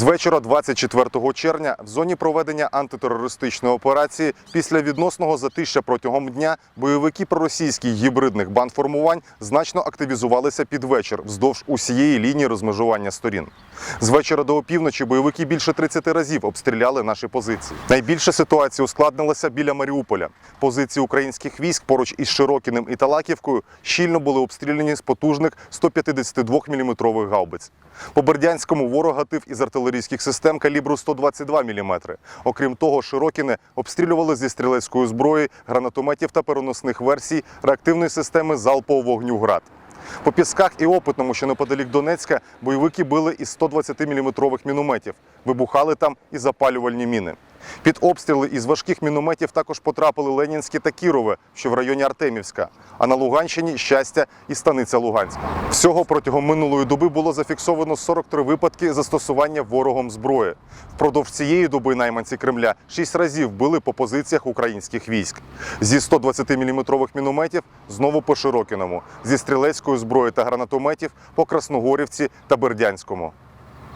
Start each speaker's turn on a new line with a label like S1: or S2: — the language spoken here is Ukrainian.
S1: З вечора 24 червня в зоні проведення антитерористичної операції після відносного затища протягом дня бойовики проросійських гібридних бандформувань значно активізувалися під вечір вздовж усієї лінії розмежування сторін. З вечора до опівночі бойовики більше 30 разів обстріляли наші позиції. Найбільше ситуація ускладнилася біля Маріуполя. Позиції українських військ поруч із Широкіним і Талаківкою щільно були обстріляні з потужних 152 мм гаубиць. По Бердянському ворог гатив із артилерійських систем калібру 122 мм. Окрім того, Широкіне обстрілювали зі стрілецької зброї, гранатометів та переносних версій реактивної системи залпового вогню «Град». По Пісках і Опитному, що неподалік Донецька, бойовики били із 120 мм мінометів. Вибухали там і запалювальні міни. Під обстріли із важких мінометів також потрапили Ленінське та Кірове, що в районі Артемівська, а на Луганщині щастя і станиця Луганська. Всього протягом минулої доби було зафіксовано 43 випадки застосування ворогом зброї. Впродовж цієї доби найманці Кремля шість разів били по позиціях українських військ. Зі 120 мм мінометів знову по Широкіному, зі стрілецької зброї та гранатометів по Красногорівці та Бердянському.